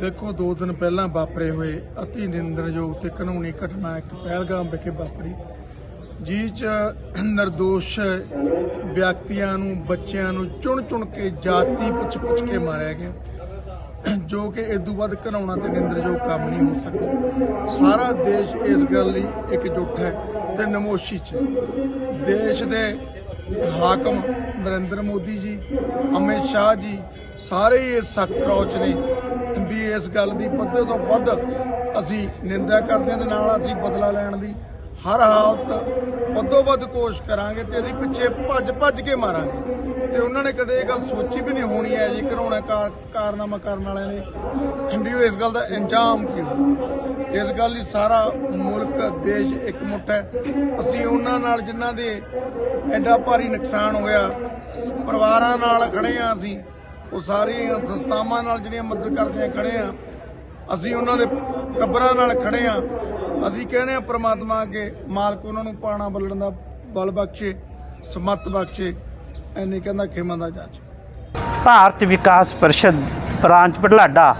ਦੇਖੋ ਦੋ ਦਿਨ ਪਹਿਲਾਂ ਵਾਪਰੇ ਹੋਏ ਅਤੀ ਨਿੰਦਣਯੋਗ ਤੇ ਕਾਨੂੰਨੀ ਘਟਨਾ ਇੱਕ ਪਹਿਲਗਾਮ ਵਿਖੇ ਵਾਪਰੀ ਜੀ ਚ ਨਿਰਦੋਸ਼ ਵਿਅਕਤੀਆਂ ਨੂੰ ਬੱਚਿਆਂ ਨੂੰ ਚੁਣ ਚੁਣ ਕੇ ਜਾਤੀ ਪੁੱਛ ਪੁੱਛ ਕੇ ਮਾਰਿਆ ਗਿਆ ਜੋ ਕਿ ਇਸ ਤੋਂ ਵੱਧ ਘਨਾਉਣਾ ਤੇ ਨਿੰਦਰਯੋਗ ਕੰਮ ਨਹੀਂ ਹੋ ਸਕਦਾ। ਸਾਰਾ ਦੇਸ਼ ਇਸ ਗੱਲ ਲਈ ਇਕਜੁੱਟ ਹੈ ਤੇ ਨਮੋਸ਼ੀ ਚ। ਦੇਸ਼ ਦੇ ਹਾਕਮ ਨਰਿੰਦਰ ਮੋਦੀ ਜੀ, ਅਮਿਤ ਸ਼ਾਹ ਜੀ, ਸਾਰੇ ਹੀ ਇਸ ਸਖਤ ਰੌਚ ਨੇ ਵੀ ਇਸ ਗੱਲ ਦੀ ਵੱਧ ਤੋਂ ਵੱਧ ਅਸੀਂ ਨਿੰਦਾ ਕਰਦੇ ਹਾਂ ਤੇ ਨਾਲ ਅਸੀਂ ਬਦਲਾ ਲੈਣ ਦੀ ਹਰ ਹਾਲਤ ਵੱਧੋ ਵੱਧ ਕੋਸ਼ਿਸ਼ ਕਰਾਂਗੇ ਤੇ ਅਸੀਂ ਪਿੱਛੇ ਭੱਜ ਭੱਜ ਕੇ ਮਾਰਾਂਗੇ। ਤੇ ਉਹਨਾਂ ਨੇ ਕਦੇ ਇਹ ਗੱਲ ਸੋਚੀ ਵੀ ਨਹੀਂ ਹੋਣੀ ਹੈ ਜੀ ਘਰਾਉਣਾ ਕਾਰ, ਕਾਰਨਾਮਾ ਕਰਨ ਵਾਲਿਆਂ ਨੇ। ਵੀ ਉਹ ਇਸ ਗੱਲ ਦਾ ਇੰਜਾਮ ਕੀ ਹੋਊ? ਇਸ ਗੱਲ ਲਈ ਸਾਰਾ ਮੁਲਕ, ਦੇਸ਼ ਇੱਕ ਮੁੱਠ ਹੈ। ਅਸੀਂ ਉਹਨਾਂ ਨਾਲ ਜਿਨ੍ਹਾਂ ਦੇ ਐਡਾ ਭਾਰੀ ਨੁਕਸਾਨ ਹੋਇਆ, ਪਰਿਵਾਰਾਂ ਨਾਲ ਖੜੇ ਆ ਅਸੀਂ, ਉਹ ਸਾਰੀਆਂ ਸੰਸਥਾਵਾਂ ਨਾਲ ਜਿਹੜੀਆਂ ਮਦਦ ਕਰਦੇ ਆ, ਖੜੇ ਆ ਅਸੀਂ ਉਹਨਾਂ ਦੇ ਟੱਬਰਾਂ ਨਾਲ ਖੜੇ ਆ ਅਸੀਂ ਕਹਿੰਦੇ ਆ ਪ੍ਰਮਾਤਮਾ ਅੱਗੇ ਮਾਲਕ ਉਹਨਾਂ ਨੂੰ ਪਾਣਾ ਬਲਣ ਦਾ ਬਲ ਬਖਸ਼ੇ, ਸਮਤ ਬਖਸ਼ੇ, ਐਨੇ ਕਹਿੰਦਾ ਖੇਮਾਂ ਦਾ ਜੱਜ ਭਾਰਤ ਵਿਕਾਸ ਪਰਿਸ਼ਦ ਬ੍ਰਾਂਚ ਬਢਲਾਡਾ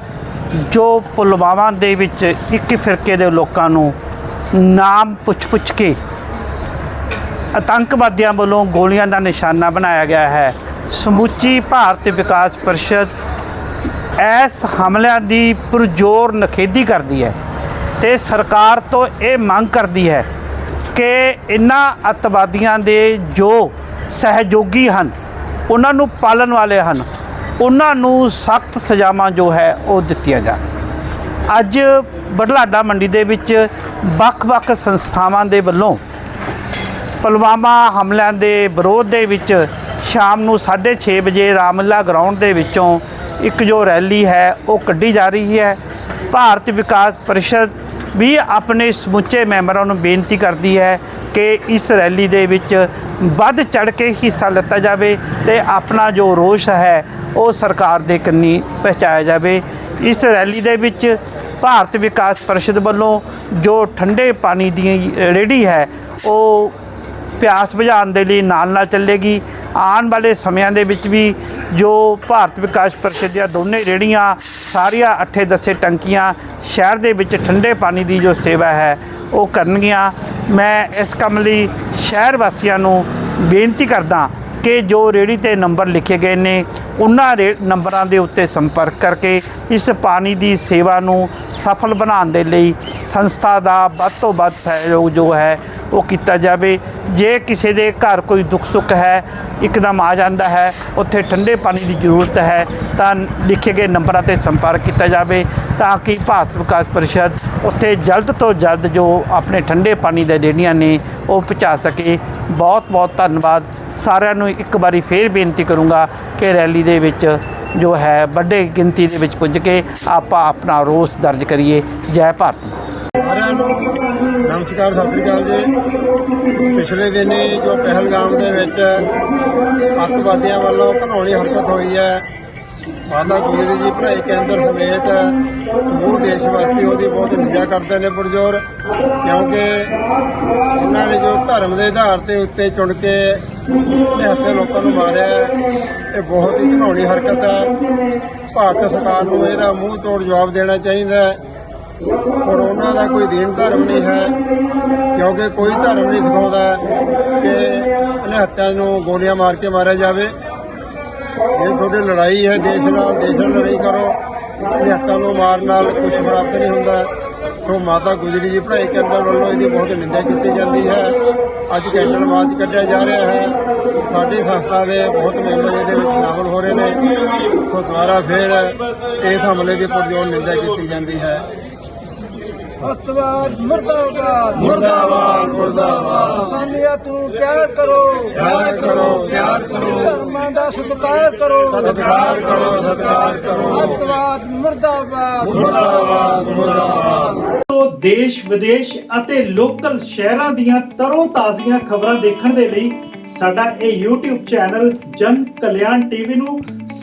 ਜੋ ਪੁਲਵਾਮਾ ਦੇ ਵਿੱਚ ਇੱਕ ਫਿਰਕੇ ਦੇ ਲੋਕਾਂ ਨੂੰ ਨਾਮ ਪੁੱਛ-ਪੁੱਛ ਕੇ ਆਤੰਕਵਾਦੀਆਂ ਵੱਲੋਂ ਗੋਲੀਆਂ ਦਾ ਨਿਸ਼ਾਨਾ ਬਣਾਇਆ ਗਿਆ ਹੈ। ਸਮੁੱਚੀ ਭਾਰਤ ਵਿਕਾਸ ਪਰਿਸ਼ਦ ਇਸ ਹਮਲਿਆਂ ਦੀ ਪੁਰਜ਼ੋਰ ਨਖੇਦੀ ਕਰਦੀ ਹੈ ਤੇ ਸਰਕਾਰ ਤੋਂ ਇਹ ਮੰਗ ਕਰਦੀ ਹੈ ਕਿ ਇਨ੍ਹਾਂ ਅੱਤਵਾਦੀਆਂ ਦੇ ਜੋ ਸਹਿਯੋਗੀ ਹਨ ਉਹਨਾਂ ਨੂੰ ਪਾਲਣ ਵਾਲੇ ਹਨ ਉਹਨਾਂ ਨੂੰ ਸਖਤ ਸਜ਼ਾਵਾਂ ਜੋ ਹੈ ਉਹ ਦਿੱਤੀਆਂ ਜਾਣ। ਅੱਜ ਬਢਲਾਡਾ ਮੰਡੀ ਦੇ ਵਿੱਚ ਵੱਖ-ਵੱਖ ਸੰਸਥਾਵਾਂ ਦੇ ਵੱਲੋਂ ਪੁਲਵਾਮਾ ਹਮਲਿਆਂ ਦੇ ਵਿਰੋਧ ਦੇ ਵਿੱਚ ਸ਼ਾਮ ਨੂੰ 6:30 ਵਜੇ ਰਾਮਲੀਲਾ ਗਰਾਊਂਡ ਦੇ ਵਿੱਚੋਂ ਇੱਕ ਜੋ ਰੈਲੀ ਹੈ, ਉਹ ਕੱਢੀ ਜਾ ਰਹੀ ਹੈ। ਭਾਰਤ ਵਿਕਾਸ ਪਰਿਸ਼ਦ ਵੀ ਆਪਣੇ ਸਮੁੱਚੇ ਮੈਂਬਰਾਂ ਨੂੰ ਬੇਨਤੀ ਕਰਦੀ ਹੈ ਕਿ ਇਸ ਰੈਲੀ ਦੇ ਵਿੱਚ ਵੱਧ ਚੜ ਕੇ ਹਿੱਸਾ ਲਿੱਤਾ ਜਾਵੇ ਤੇ ਆਪਣਾ ਜੋ ਰੋਸ਼ ਹੈ, ਉਹ ਸਰਕਾਰ ਦੇ ਕੰਨੀ ਪਹੁੰਚਾਇਆ ਜਾਵੇ। ਇਸ ਰੈਲੀ ਦੇ ਵਿੱਚ ਭਾਰਤ ਵਿਕਾਸ ਪਰਿਸ਼ਦ ਵੱਲੋਂ ਜੋ ਠੰਡੇ ਪਾਣੀ ਦੀ ਰੇੜੀ ਹੈ, ਉਹ ਪਿਆਸ ਬੁਝਾਉਣ ਦੇ ਲਈ ਨਾਲ ਨਾਲ ਚੱਲੇਗੀ। ਆਉਣ ਵਾਲੇ ਸਮਿਆਂ ਦੇ ਵਿੱਚ ਵੀ ਜੋ ਭਾਰਤ ਵਿਕਾਸ ਪਰਿਸ਼ਦ ਦੀਆਂ ਦੋਨੇ ਰੇੜੀਆਂ ਸਾਰੀਆਂ ਅੱਠੇ ਦੱਸੇ ਟੰਕੀਆਂ, ਸ਼ਹਿਰ ਦੇ ਵਿੱਚ ਠੰਡੇ ਪਾਣੀ ਦੀ ਜੋ ਸੇਵਾ ਹੈ, ਉਹ ਕਰਨਗੀਆਂ। ਮੈਂ ਇਸ ਕੰਮ ਲਈ ਸ਼ਹਿਰ ਵਾਸੀਆਂ ਨੂੰ ਬੇਨਤੀ ਕਰਦਾ ਕਿ ਜੋ ਰੇੜੀ ਤੇ ਨੰਬਰ ਲਿਖੇ ਗਏ ਨੇ, ਉਹਨਾਂ ਰੇ ਨੰਬਰਾਂ ਦੇ ਉੱਤੇ ਸੰਪਰਕ ਕਰਕੇ ਇਸ ਪਾਣੀ ਦੀ ਸੇਵਾ ਨੂੰ ਸਫਲ ਬਣਾਉਣ ਦੇ ਲਈ ਸੰਸਥਾ ਦਾ ਵੱਧ ਤੋਂ ਵੱਧ ਸਹਿਯੋਗ ਜੋ ਹੈ, ਉਹ ਕੀਤਾ ਜਾਵੇ। ਜੇ ਕਿਸੇ ਦੇ ਘਰ ਕੋਈ ਦੁੱਖ ਸੁੱਖ ਹੈ, ਇੱਕਦਮ ਆ ਜਾਂਦਾ ਹੈ, ਉੱਥੇ ਠੰਡੇ ਪਾਣੀ ਦੀ ਜ਼ਰੂਰਤ ਹੈ, ਤਾਂ ਲਿਖੇ ਗਏ ਨੰਬਰਾਂ ਤੇ ਸੰਪਰਕ ਕੀਤਾ ਜਾਵੇ ਤਾਂ ਕਿ ਭਾਰਤ ਵਿਕਾਸ ਪਰਿਸ਼ਦ ਉੱਥੇ ਜਲਦ ਤੋਂ ਜਲਦ ਜੋ ਆਪਣੇ ਠੰਡੇ ਪਾਣੀ ਦੇ ਰੇੜੀਆਂ ਨੇ, ਉਹ ਪਹੁੰਚਾ ਸਕੇ। ਬਹੁਤ ਬਹੁਤ ਧੰਨਵਾਦ। ਸਾਰਿਆਂ ਨੂੰ ਇੱਕ ਵਾਰੀ ਫੇਰ ਬੇਨਤੀ ਕਰੂੰਗਾ ਕਿ ਰੈਲੀ ਦੇ ਵਿੱਚ ਜੋ ਹੈ, ਵੱਡੇ ਗਿਣਤੀ ਦੇ ਵਿੱਚ ਪੁੱਜ ਕੇ ਆਪਾਂ ਆਪਣਾ ਰੋਸ ਦਰਜ ਕਰੀਏ। ਜੈ ਭਾਰਤ ਸਾਰਿਆਂ ਨੂੰ ਨਮਸਕਾਰ, ਸਤਿ ਸ੍ਰੀ ਅਕਾਲ ਜੀ। ਪਿਛਲੇ ਦਿਨੀ ਜੋ ਪਹਿਲਗਾਮ ਦੇ ਵਿੱਚ ਅੱਤਵਾਦੀਆਂ ਵੱਲੋਂ ਘਨੌਣੀ ਹਰਕਤ ਹੋਈ ਹੈ, ਮਾਤਾ ਗੁਜਰੀ ਜੀ ਭਰਾਈ ਕੇਂਦਰ ਸਮੇਤ ਸਮੂਹ ਦੇਸ਼ ਵਾਸੀ ਉਹਦੀ ਬਹੁਤ ਨਿੰਦਾ ਕਰਦੇ ਨੇ ਪੁਰਜੋਰ, ਕਿਉਂਕਿ ਉਹਨਾਂ ਨੇ ਜੋ ਧਰਮ ਦੇ ਆਧਾਰ ਤੇ ਉੱਤੇ ਚੁਣ ਕੇ ਨਿਹੱਥੇ ਲੋਕਾਂ ਨੂੰ ਮਾਰਿਆ ਇਹ ਬਹੁਤ ਹੀ ਘਨੌਣੀ ਹਰਕਤ ਹੈ। ਭਾਰਤ ਸਰਕਾਰ ਨੂੰ ਇਹਦਾ ਮੂੰਹ ਤੋੜ ਜਵਾਬ ਦੇਣਾ ਚਾਹੀਦਾ ਹੈ। ਔਰ ਉਹਨਾਂ ਦਾ ਕੋਈ ਦੀਨ ਧਰਮ ਨਹੀਂ ਹੈ, ਕਿਉਂਕਿ ਕੋਈ ਧਰਮ ਨਹੀਂ ਸਿਖਾਉਂਦਾ ਕਿ ਨਿਹੱਤਿਆਂ ਨੂੰ ਗੋਲੀਆਂ ਮਾਰ ਕੇ ਮਾਰਿਆ ਜਾਵੇ। ਇਹ ਤੁਹਾਡੀ ਲੜਾਈ ਹੈ, ਦੇਸ਼ ਨਾਲ ਦੇਸ਼ ਨਾਲ ਲੜਾਈ ਕਰੋ। ਨਿਹੱਤਾਂ ਨੂੰ ਮਾਰਨ ਨਾਲ ਕੁਝ ਪ੍ਰਾਪਤ ਨਹੀਂ ਹੁੰਦਾ। ਸੋ ਮਾਤਾ ਗੁਜਰੀ ਜੀ ਪੜ੍ਹਾਈ ਕੇਂਦਰ ਵੱਲੋਂ ਇਹਦੀ ਬਹੁਤ ਨਿੰਦਾ ਕੀਤੀ ਜਾਂਦੀ ਹੈ। ਅੱਜ ਕੈਂਡਲ ਮਾਰਚ ਕੱਢਿਆ ਜਾ ਰਿਹਾ ਹੈ। ਸਾਡੀ ਸੰਸਥਾ ਦੇ ਬਹੁਤ ਮੈਂਬਰ ਇਹਦੇ ਵਿੱਚ ਸ਼ਾਮਲ ਹੋ ਰਹੇ ਨੇ। ਸੋ ਦੁਬਾਰਾ ਫਿਰ ਇਸ ਹਮਲੇ ਦੀ ਪੁਰਜੋਰ ਨਿੰਦਾ ਕੀਤੀ ਜਾਂਦੀ ਹੈ। ਅੱਤਵਾਦ ਮੁਰਦਾਬਾਦ। ਮੁਰਦਾਬਾਦ ਮੁਰਦਾਬਾਦ। ਇਨਸਾਨੀਅਤ ਨੂੰ ਪਿਆਰ ਕਰੋ। ਪਿਆਰ ਕਰੋ ਪਿਆਰ ਕਰੋ। ਧਰਮਾਂ ਦਾ ਸਤਿਕਾਰ ਕਰੋ। ਸਤਿਕਾਰ ਕਰੋ ਸਤਿਕਾਰ ਕਰੋ। ਅੱਤਵਾਦ ਮੁਰਦਾਬਾਦ। ਮੁਰਦਾਬਾਦ ਮੁਰਦਾਬਾਦ। ਤੋਂ ਦੇਸ਼ ਵਿਦੇਸ਼ ਅਤੇ ਲੋਕਲ ਸ਼ਹਿਰਾਂ ਦੀਆਂ ਤਰੋ ਤਾਜ਼ੀਆਂ ਖਬਰਾਂ ਦੇਖਣ ਦੇ ਲਈ ਸਾਡਾ ਇਹ YouTube ਚੈਨਲ ਜਨ ਕਲਿਆਣ ਟੀਵੀ ਨੂੰ